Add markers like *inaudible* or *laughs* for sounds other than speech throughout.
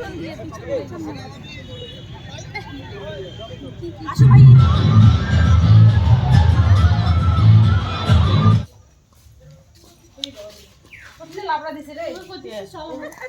পিছন দিয়ে পিছন পিছন দিয়ে। আসো ভাই।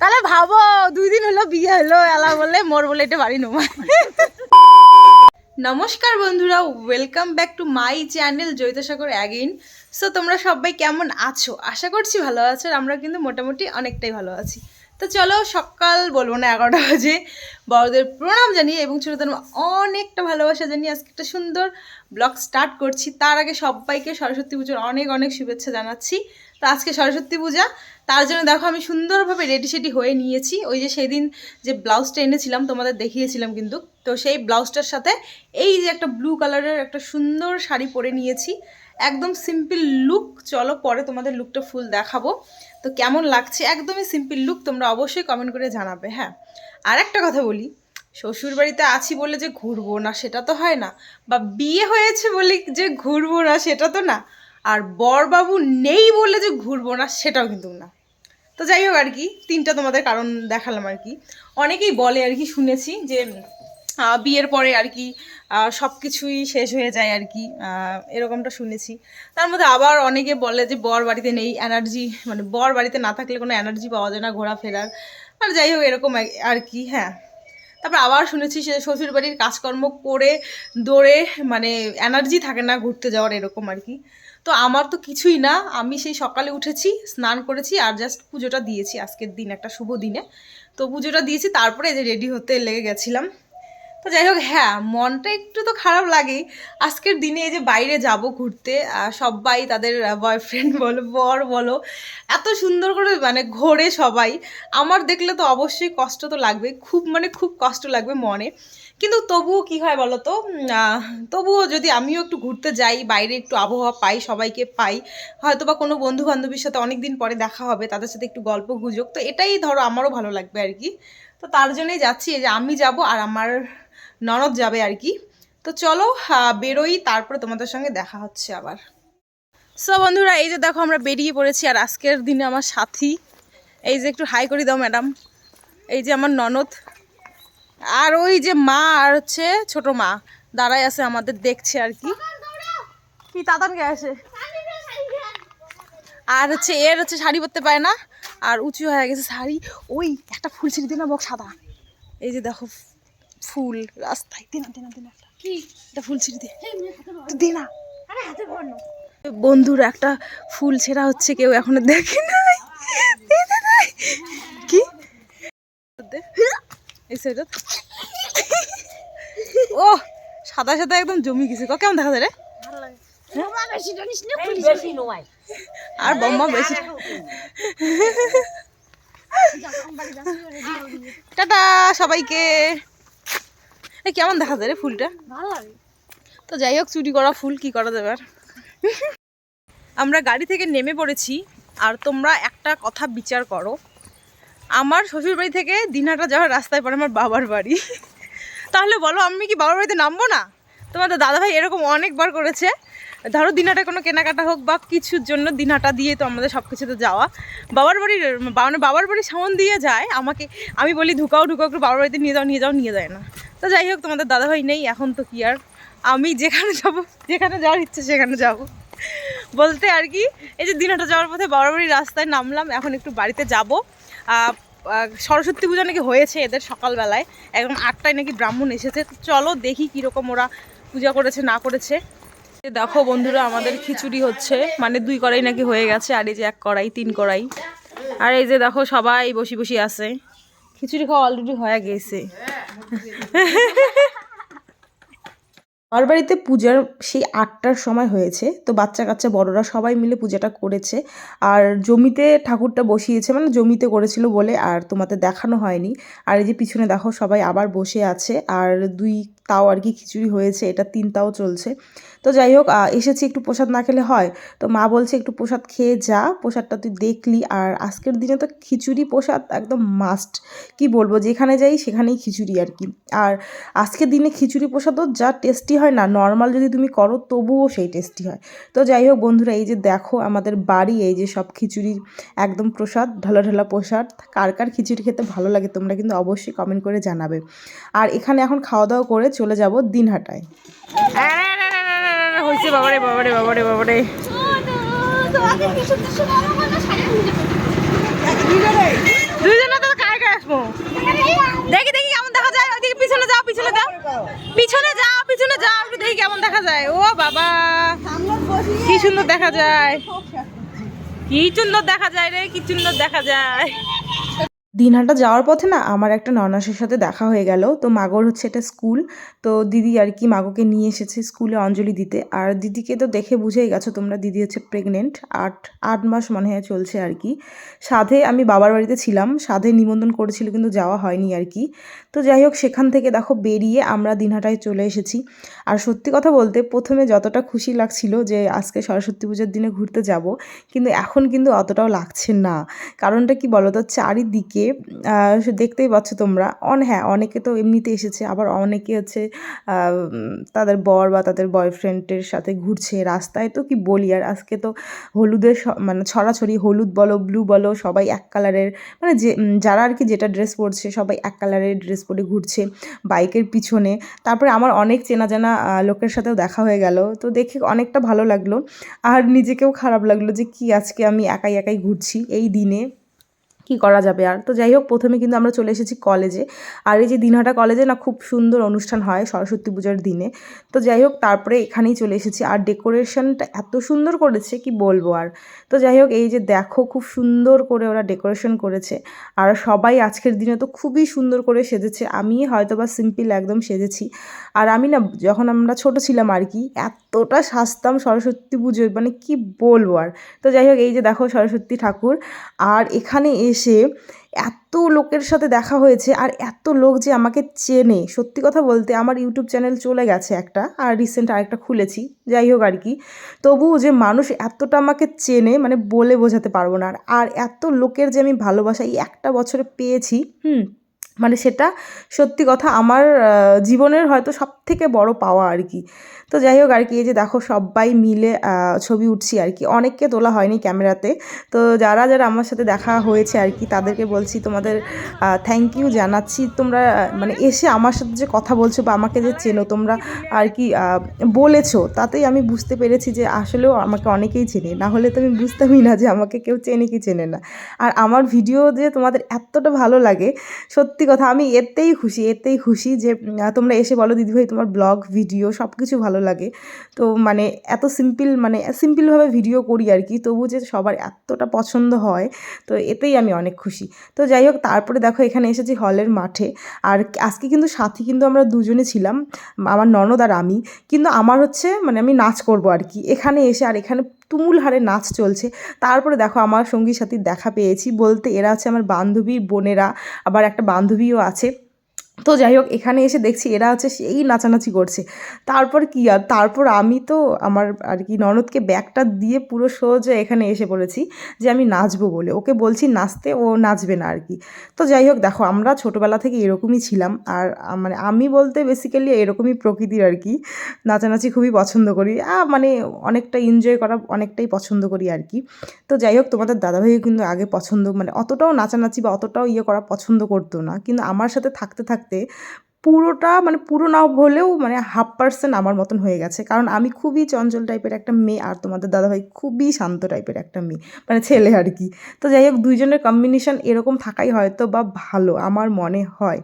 তাহলে ভাবো দুই দিন হলো বিয়ে হলো এলা বলে মোর বলে এটা বাড়ি নোমা। নমস্কার বন্ধুরা welcome back to my channel Joitsagar again so তোমরা সবাই কেমন আছো? আশা করছি ভালো আছো আর আমরা কিন্তু মোটামুটি অনেকটাই ভালো আছি। তো চলো সকাল বলব না এগারোটা বাজে। বড়দের প্রণাম জানিয়ে এবং ছোটোদের অনেকটা ভালোবাসা জানিয়ে আজকে একটা সুন্দর ব্লগ স্টার্ট করছি। তার আগে সবাইকে সরস্বতী পুজোর অনেক অনেক শুভেচ্ছা জানাচ্ছি। তো আজকে সরস্বতী পূজা, তার জন্য দেখো আমি সুন্দরভাবে রেডি সেডি হয়ে নিয়েছি। ওই যে সেদিন যে ব্লাউজটা এনেছিলাম, তোমাদের দেখিয়েছিলাম কিন্তু। তো সেই ব্লাউজটার সাথে এই যে একটা ব্লু কালারের একটা সুন্দর শাড়ি পরে নিয়েছি। একদম সিম্পল লুক চলো পরে তোমাদের লুকটা ফুল দেখাবো। তো কেমন লাগছে? একদমই সিম্পল লুক তোমরা অবশ্যই কমেন্ট করে জানাবে হ্যাঁ। আর একটা কথা বলি শ্বশুর বাড়িতে আছি বলে যে ঘুরবো না, সেটা তো হয় না। বা বিয়ে হয়েছে বলে যে ঘুরবো না, সেটা তো না। আর বরবাবু নেই বলে যে ঘুরবো না, সেটাও কিন্তু না। তো যাই হোক আর কি, তিনটা তোমাদের কারণ দেখালাম আর কি। অনেকেই বলে আর কি শুনেছি যে বিয়ের পরে আর কি সব কিছুই শেষ হয়ে যায় আর কি। এরকমটা শুনেছি। তার মধ্যে আবার অনেকে বলে যে বর বাড়িতে নেই এনার্জি মানে বর বাড়িতে না থাকলে কোনো এনার্জি পাওয়া যায় না ঘোরাফেরার। আর যাই হোক, এরকম আর- আর কি হ্যাঁ। তারপর আবার শুনেছি সে শ্বশুর বাড়ির কাজকর্ম করে দৌড়ে মানে এনার্জি থাকে না ঘুরতে যাওয়ার, এরকম আর কি। তো আমার তো কিছুই না। আমি সেই সকালে উঠেছি, স্নান করেছি আর জাস্ট পুজোটা দিয়েছি। আজকের দিন, একটা শুভ দিনে। তো পুজোটা দিয়েছি, তারপরে যে রেডি হতে লেগে গেছিলাম। তো যাই হোক হ্যাঁ মনটা একটু তো খারাপ লাগেই। আজকের দিনে এই যে বাইরে যাব ঘুরতে সবাই তাদের বয়ফ্রেন্ড *laughs* বলো, বর বলো, এত সুন্দর করে মানে ঘোরে সবাই। আমার দেখলে তো অবশ্যই কষ্ট তো লাগবে খুব মানে খুব কষ্ট লাগবে মনে। কিন্তু তবুও কি হয় বলো তো? তবুও যদি আমিও একটু ঘুরতে যাই, বাইরে একটু আবহাওয়া পাই, সবাইকে পাই হয়তো বা কোনো বন্ধু বান্ধবীর সাথে অনেক দিন পরে দেখা হবে, তাদের সাথে একটু গল্প গুজব, তো এটাই ধরো আমারও ভালো লাগবে আর কি। তো তার জন্যই যাচ্ছি যে আমি যাব আর আমার ননদ যাবে আর কি। তো চলো বেরোই, তারপরে তোমাদের সঙ্গে দেখা হচ্ছে আবার। সো বন্ধুরা, এই যে দেখো আমরা বেরিয়ে পড়েছি, আর আজকের দিনে আমার সাথী। এই যে একটু হাই করে দাও, ম্যাডাম। এই যে আমার ননদ। আর ওই যে মা, আর হচ্ছে ছোট মা দাঁড়াই আছে আমাদের, দেখছে আর কি। কি, তাতান গে আছে? আর হচ্ছে এর হচ্ছে শাড়ি পরতে পারে না, আর উঁচু হয়ে গেছে শাড়ি। ওই, একটা ফুল ছিঁড়ে দিন না বক সাদা। এই যে দেখো ফুল রাস্তায়। দিনা দিনা দিনা একটা। কি? একটা ফুল ছিঁড়ে দে। দে না। আরে হাতে ধর বন্ধুর একটা ফুল ছেঁড়া হচ্ছে কেউ এখনও দেখে নাই। দে, দে, দে। কি? দে। এই সাইড। ও সাদা সাদা একদম জমি গেছে। ক কেমন দেখা যায় রে? না, নয় আর বম্মা বেশি। হয়ে। টাটা সবাইকে। কেমন দেখা যায় রে ফুলটা? ভালো লাগে। তো যাই হোক চুরি করা ফুল কি করা যাবে আর? আমরা গাড়ি থেকে নেমে পড়েছি আর তোমরা একটা কথা বিচার করো। আমার শ্বশুর বাড়ি থেকে দিনহাটা যাওয়ার রাস্তায় পড়ে আমার বাবার বাড়ি। তাহলে বলো আমি কি বাবার বাড়িতে নামবো না? তোমাদের দাদাভাই এরকম অনেকবার করেছে। ধরো দিনহাটা কোনো কেনাকাটা হোক বা কিছুর জন্য দিনহাটা দিয়ে তো আমাদের সব কিছুতে যাওয়া। বাবার বাড়ির মানে বাবার বাড়ি সামন দিয়ে যায়, আমাকে, আমি বলি ঢুকাও ঢুকাও একটু বাবার বাড়িতে নিয়ে যাও নিয়ে যাও, নিয়ে যায় না। তো যাই হোক, তোমাদের দাদাভাই নেই, এখন তো কি আর? আমি যেখানে যাব, যেখানে যাওয়ার ইচ্ছে সেখানে যাব। বলতে আর কি, এই যে দিনহাটা যাওয়ার পথে বাবার বাড়ির রাস্তায় নামলাম, এখন একটু বাড়িতে যাব। সরস্বতী পূজা নাকি হয়েছে এদের সকালবেলায় একদম আটটায় নাকি ব্রাহ্মণ এসেছে। চলো দেখি কীরকম ওরা পূজা করেছে, না করেছে। দেখো বন্ধুরা, আমাদের খিচুড়ি হচ্ছে। মানে দুই কড়াই নাকি হয়ে গেছে, আর এই যে এক কড়াই, তিন কড়াই। আর এই যে দেখো, সবাই বসি বসি আছে। খিচুড়ি খাওয়া অলরেডি হয়ে গেছে। আমার বাড়িতে পূজার সেই আটটার সময় হয়েছে, তো বাচ্চা কাচ্চা বড়রা সবাই মিলে পূজাটা করেছে। আর জমিতে ঠাকুরটা বসিয়েছে মানে জমিতে করেছিল বলে আর তোমাদের দেখানো হয়নি। আর এই যে পিছনে দেখো, সবাই আবার বসে আছে। আর দুই তাও আর কি খিচুড়ি হয়েছে, এটা তিন তাও চলছে। তো যাই হোক এসেছি একটু প্রসাদ না খেলে হয়। তো মা বলছে একটু প্রসাদ খেয়ে যা, প্রসাদটা তুই দেখলি। আর আজকের দিনে তো খিচুড়ি প্রসাদ একদম মাস্ট কি বলব, যেখানে যাই সেখানেই খিচুড়ি আর কি। আর আজকের দিনে খিচুড়ি প্রসাদও যা টেস্টি হয় না নর্মাল যদি তুমি করো তবুও সেই টেস্টি হয়। তো যাই হোক বন্ধুরা, এই যে দেখো আমাদের বাড়ি, এই যে সব খিচুড়ির একদম প্রসাদ, ঢালা ঢালা প্রসাদ। কার কার খিচুড়ি খেতে ভালো লাগে তোমরা কিন্তু অবশ্যই কমেন্ট করে জানাবে। আর এখানে এখন খাওয়া দাওয়া করে চলে যাব দিনহাটায়। হয়েছে বাবারে বাবারে বাবারে বাবারে। তো দেখি দেখি দেখা যায়। ওইদিকে পিছনে পিছনে যাও। পিছনে পিছনে দেখি কেমন দেখা যায়। ও বাবা, কি সুন্দর দেখা যায়। কি সুন্দর দেখা যায় রে, কি সুন্দর দেখা যায়। দিনহাটা যাওয়ার পথে না আমার একটা ননাসের সাথে দেখা হয়ে গেল। তো মাগর হচ্ছে এটা স্কুল। তো দিদি আর কি মাগোকে নিয়ে এসেছে স্কুলে অঞ্জলি দিতে। আর দিদিকে তো দেখে বুঝেই গেছো তোমরা, দিদি হচ্ছে প্রেগনেন্ট আট আট মাস মনে হয় চলছে আর কি। সাধে আমি বাবার বাড়িতে ছিলাম। সাধে নিমন্ত্রণ করেছিল কিন্তু যাওয়া হয়নি আর কি। তো যাই হোক, সেখান থেকে দেখো বেরিয়ে আমরা দিনহাটায় চলে এসেছি। আর সত্যি কথা বলতে প্রথমে যতটা খুশি লাগছিল যে আজকে সরস্বতী পুজোর দিনে ঘুরতে যাব। কিন্তু এখন কিন্তু অতটাও লাগছে না। কারণটা কি বলো তো চারিদিকে দেখতেই পাচ্ছ তোমরা। অন হ্যাঁ অনেকে তো এমনিতে এসেছে, আবার অনেকে হচ্ছে তাদের বর বা তাদের বয়ফ্রেন্ডের সাথে ঘুরছে রাস্তায়। তো কি বলি, আর আজকে তো হলুদের মানে ছড়াছড়ি, হলুদ বলো ব্লু বলো, সবাই এক কালারের মানে যে যারা আর কি যেটা ড্রেস পরছে, সবাই এক কালারের ড্রেস পরে ঘুরছে বাইকের পিছনে। তারপরে আমার অনেক চেনা জানা লোকের সাথেও দেখা হয়ে গেল। তো দেখে অনেকটা ভালো লাগল। আর নিজেকেও খারাপ লাগল যে কি আজকে আমি একাই একাই ঘুরছি এই দিনে। কি করা যাবে আর? তো যাই হোক, প্রথমে কিন্তু আমরা চলে এসেছি কলেজে। আর এই যে দিনহাটা কলেজে না খুব সুন্দর অনুষ্ঠান হয় সরস্বতী পূজার দিনে। তো যাই হোক, তারপরে এখানেই চলে এসেছি। আর ডেকোরেশনটা এত সুন্দর করেছে, কি বলব আর? তো যাই হোক, এই যে দেখো খুব সুন্দর করে ওরা ডেকোরেশন করেছে। আর সবাই আজকের দিনে তো খুবই সুন্দর করে সেজেছে। আমি হয়তো বা সিম্পল একদম সেজেছি। আর আমি না, যখন আমরা ছোট ছিলাম আর কি, এতটা সাজতাম সরস্বতী পুজোয় মানে কি বলব আর? তো যাই হোক, এই যে দেখো সরস্বতী ঠাকুর। আর এখানে এসে এত লোকের সাথে দেখা হয়েছে আর এত লোক যে আমাকে চেনে। সত্যি কথা বলতে আমার ইউটিউব চ্যানেল চলে গেছে একটা আর রিসেন্ট আরেকটা খুলেছি, যাই হোক আর কি। তবুও যে মানুষ এতটা আমাকে চেনে মানে বলে বোঝাতে পারব না। আর এত লোকের যে আমি ভালোবাসা এই একটা বছরে পেয়েছি, হুম মানে সেটা সত্যি কথা আমার জীবনের হয়তো সব থেকে বড় পাওয়া আর কি। তো যাই হোক আর কি, এই যে দেখো সবাই মিলে ছবি উঠছি আর কি। অনেককে তোলা হয়নি ক্যামেরাতে। তো যারা যারা আমার সাথে দেখা হয়েছে আর কি, তাদেরকে বলছি তোমাদের থ্যাংক ইউ জানাচ্ছি। তোমরা মানে এসে আমার সাথে যে কথা বলছো বা আমাকে যে চেনো, তোমরা আর কি বলেছ, তাতেই আমি বুঝতে পেরেছি যে আসলেও আমাকে অনেকেই চেনে। না হলে তো আমি বুঝতামই না যে আমাকে কেউ চেনে কি চেনে না। আর আমার ভিডিও যে তোমাদের এতটা ভালো লাগে, সত্যি কথা, আমি এতেই খুশি এতেই খুশি যে তোমরা এসে বলো দিদিভাই তোমার ব্লগ, ভিডিও সব কিছু ভালো লাগে। তো মানে এত সিম্পল মানে সিম্পলভাবে ভিডিও করি আর কি, তবু যে সবার এতটা পছন্দ হয়, তো এতেই আমি অনেক খুশি। তো যাই হোক, তারপরে দেখো এখানে এসেছি হলের মাঠে। আর আজকে কিন্তু সাথী কিন্তু আমরা দুজনে ছিলাম, আমার ননদ আর আমি। কিন্তু আমার হচ্ছে মানে আমি নাচ করব আর কি। এখানে এসে, আর এখানে তুমুল হারে নাচ চলছে। তারপরে দেখো আমার সঙ্গী সাথীর দেখা পেয়েছি। বলতে এরা হচ্ছে আমার বান্ধবীর বোনেরা। আবার একটা বান্ধবীও আছে। তো যাই হোক, এখানে এসে দেখছি এরা হচ্ছে সেই নাচানাচি করছে। তারপর কি আর, তারপর আমি তো আমার আর কি ননদকে ব্যাগটা দিয়ে পুরো সোজা এখানে এসে পড়েছি যে আমি নাচবো বলে। ওকে বলছি, নাচতে ও নাচবে না আর কি। তো যাই হোক, দেখো আমরা ছোটোবেলা থেকে এরকমই ছিলাম। আর মানে আমি বলতে বেসিক্যালি এরকমই প্রকৃতির আর কি। নাচানাচি খুবই পছন্দ করি। মানে অনেকটা এনজয় করা, অনেকটাই পছন্দ করি আর কি। তো যাই হোক, তোমাদের দাদাভাইও কিন্তু আগে পছন্দ মানে অতটাও নাচানাচি বা অতটাও ইয়ে করা পছন্দ করতো না। কিন্তু আমার সাথে থাকতে থাকতে পুরোটা মানে পুরো না হলেও মানে হাফ পার্সেন্ট আমার মতন হয়ে গেছে। কারণ আমি খুবই চঞ্চল টাইপের একটা মেয়ে আর তোমাদের দাদাভাই খুবই শান্ত টাইপের একটা মেয়ে মানে ছেলে আর কি। তো যাই হোক, দুইজনের কম্বিনেশান এরকম থাকাই হয়তো বা ভালো আমার মনে হয়।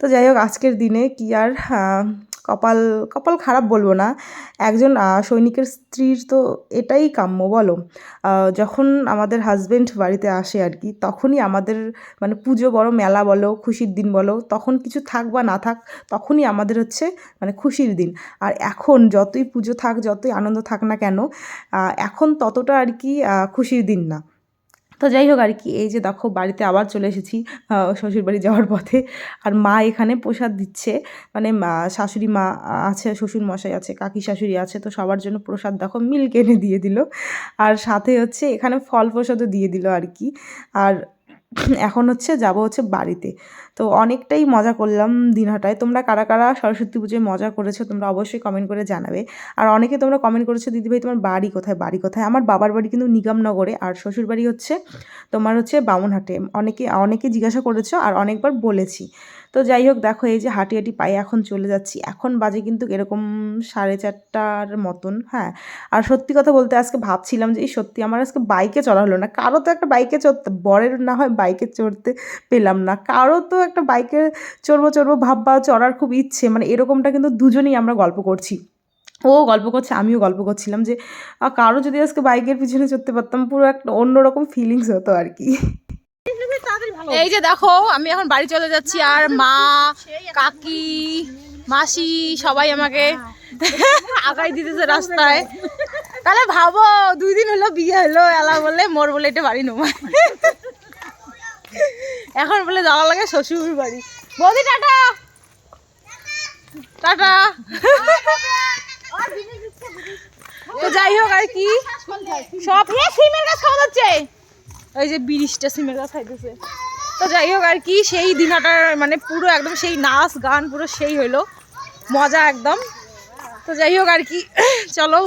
তো যাই হোক, আজকের দিনে কি আর কপাল কপাল খারাপ বলব না। একজন সৈনিকের স্ত্রীর তো এটাই কাম্য, বলো। যখন আমাদের হাজব্যান্ড বাড়িতে আসে আর কি, তখনই আমাদের মানে পুজো বড়, মেলা বলো, খুশির দিন বলো, তখন কিছু থাক বা না থাক, তখনই আমাদের হচ্ছে মানে খুশির দিন। আর এখন যতই পুজো থাক, যতই আনন্দ থাক না কেন এখন ততটা আর কি খুশির দিন না। তো যাই হোক আর কি, এই যে দেখো বাড়িতে আবার চলে এসেছি শ্বশুর বাড়ি যাওয়ার পথে। আর মা এখানে প্রসাদ দিচ্ছে মানে শাশুড়ি মা আছে, শ্বশুর মশাই আছে, কাকি শাশুড়ি আছে, তো সবার জন্য প্রসাদ দেখো মিল্ক এনে দিয়ে দিল। আর সাথে হচ্ছে এখানে ফল প্রসাদও দিয়ে দিল আর কি। আর *laughs* এখন হচ্ছে যাব হচ্ছে বাড়িতে। তো অনেকটাই মজা করলাম দিনহাটায়। তোমরা কারা কারা সরস্বতী পুজোয় মজা করেছ তোমরা অবশ্যই কমেন্ট করে জানাবে। আর অনেকে তোমরা কমেন্ট করেছ দিদিভাই তোমার বাড়ি কোথায়? বাড়ি কোথায়? আমার বাবার বাড়ি কিন্তু নিগমনগরে। আর শ্বশুর বাড়ি হচ্ছে তোমার হচ্ছে বামুনহাটে। অনেকে অনেকে জিজ্ঞাসা করেছ আর অনেকবার বলেছি। তো যাই হোক, দেখো এই যে হাঁটি হাঁটি পায়ে এখন চলে যাচ্ছি। এখন বাজে কিন্তু এরকম সাড়ে চারটার মতন হ্যাঁ। আর সত্যি কথা বলতে আজকে ভাবছিলাম যে এই সত্যি আমার আজকে বাইকে চড়া হলো না। কারও তো একটা বাইকে চড়তে, বরের না হয় বাইকে চড়তে পেলাম না। কারও তো একটা বাইকে চড়বো চড়বো ভাববা চড়ার খুব ইচ্ছে মানে এরকমটা কিন্তু দুজনেই আমরা গল্প করছি। ও গল্প করছে, আমিও গল্প করছিলাম যে কারও যদি আজকে বাইকের পিছনে চড়তে পারতাম, পুরো একটা অন্যরকম ফিলিংস হতো আর কি। এই যে দেখো আমি এখন বাড়ি চলে যাচ্ছি আর মা কাকি মাসি সবাই আমাকে আগাই দিতেছে রাস্তায়। তাহলে ভাবো দুই দিন হলো বিয়ে হলো এলা বলে মোর বলে এটা বাড়ি নোমা এখন বলে যাওয়া লাগে শ্বশুর বাড়ি বৌদি টাটা। টাটা। তো যাই হোক আর কি? সব সিমের গাছ খাওয়া যাচ্ছে। ওই যে বিরিশটা সিমের গাছ খাইতেছে। তো যাই হোক, আর কি, সেই দিনাটার মানে পুরো একদম সেই নাচ গান পুরো সেই হইল। মজা একদম। তো যাই হোক, আর কি, চলো,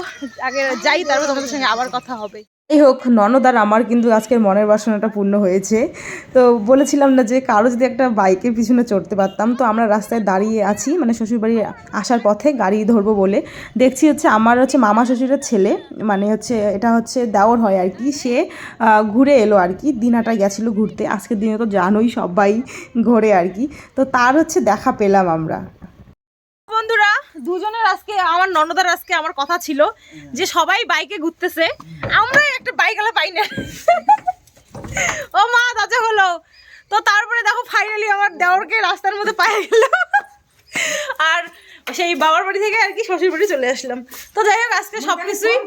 আগে যাই, তারপর তোমাদের সঙ্গে আবার কথা হবে। যাই হোক ননদার আমার কিন্তু আজকের মনের বাসনাটা পূর্ণ হয়েছে। তো বলেছিলাম না যে কারও যদি একটা বাইকের পিছনে চড়তে পারতাম, তো আমরা রাস্তায় দাঁড়িয়ে আছি মানে শ্বশুরবাড়ি আসার পথে গাড়ি ধরবো বলে। দেখছি হচ্ছে আমার হচ্ছে মামা শ্বশুরের ছেলে মানে হচ্ছে এটা হচ্ছে দেওর হয় আর কি। সে ঘুরে এলো আর কি, দিনাটা গেছিল ঘুরতে। আজকের দিনে তো জানোই সবাই ঘোরে আর কি। তো তার হচ্ছে দেখা পেলাম আমরা। বন্ধুরা দুজনের আজকে আমার ননদার আজকে আমার কথা ছিল যে সবাই বাইকে ঘুরতেছে। আমরাই একটা বাইক আলা পাই না। ও মা দরজা হলো। তো তারপরে দেখো ফাইনালি আমার দেওরকে রাস্তার মধ্যে পায়ে গেল। আর সেই বাবার বাড়ি থেকে আর কি শ্বশুর বাড়ি চলে আসলাম। তো যাই হোক আজকে সবকিছুই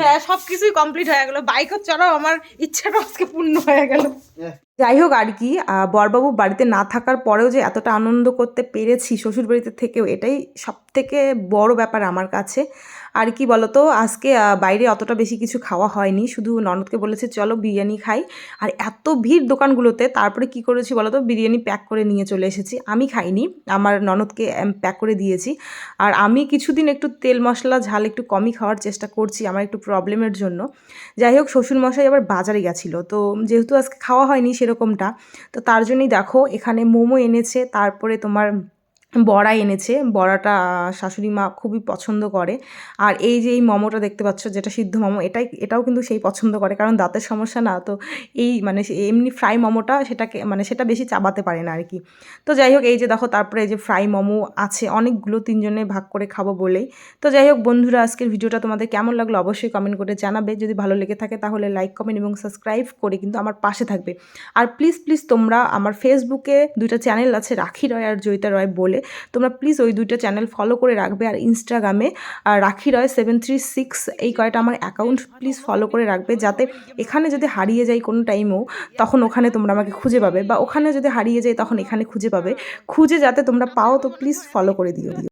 হ্যাঁ সবকিছুই কমপ্লিট হয়ে গেল। বাইকও চড়াও আমার ইচ্ছাটা আজকে পূর্ণ হয়ে গেল। যাই হোক আর কি বরবাবু বাড়িতে না থাকার পরেও যে এতটা আনন্দ করতে পেরেছি শ্বশুর বাড়িতে থেকেও এটাই সব থেকে বড় ব্যাপার আমার কাছে। আর কি বলতো, আজকে বাইরে অতটা বেশি কিছু খাওয়া হয়নি, শুধু ননদকে বলেছে চলো বিরিয়ানি খাই। আর এত ভিড় দোকানগুলোতে, তারপরে কি করেছি বলতো, বিরিয়ানি প্যাক করে নিয়ে চলে এসেছি। আমি খাইনি, আমার ননদকে প্যাক করে দিয়েছি। আর আমি কিছুদিন একটু তেল মশলা, ঝাল একটু কমই খাওয়ার চেষ্টা করছি আমার একটু প্রবলেমের জন্য। যাই হোক, শ্বশুরমশাই আবার বাজারে গেছিল, তো যেহেতু আজকে খাওয়া হয়নি সেরকমটা। তো তার জন্যই দেখো এখানে মোমো এনেছে তারপরে তোমার বড়া এনেছে। বড়াটা শাশুড়ি মা খুবই পছন্দ করে। আর এই যে এই মোমোটা দেখতে পাচ্ছ, যেটা সিদ্ধ মোমো, এটাই, এটাও কিন্তু সেই পছন্দ করে। কারণ দাঁতের সমস্যা না, তো এই মানে এমনি ফ্রাই মোমোটা সেটাকে মানে সেটা বেশি চাবাতে পারে না আর কি তো যাই হোক, এই যে দেখো, তারপরে এই যে ফ্রাই মোমো আছে, অনেকগুলো তিনজনে ভাগ করে খাব বলেই। তো যাই হোক, বন্ধুরা, আজকের ভিডিওটা তোমাদের কেমন লাগল অবশ্যই কমেন্ট করে জানাবে। যদি ভালো লেগে থাকে তাহলে লাইক কমেন্ট এবং সাবস্ক্রাইব করে কিন্তু আমার পাশে থাকবে। আর প্লিজ প্লিজ তোমরা আমার ফেসবুকে দুইটা চ্যানেল আছে, রাখি রয় আর জয়িতা রয় বলে। তোমরা প্লিজ ওই দুইটা চ্যানেল ফলো করে রাখবে আর ইনস্টাগ্রামে রাখি রয় সেভেন থ্রি সিক্স এই কয়টা আমার অ্যাকাউন্ট প্লিজ ফলো করে রাখবে যাতে এখানে যদি হারিয়ে যাই কোনো টাইমেও তখন ওখানে তোমরা আমাকে খুঁজে পাবে। বা ওখানে যদি হারিয়ে যাই তখন এখানে খুঁজে পাবে। খুঁজে যাতে তোমরা পাও, তো প্লিজ ফলো করে দিও।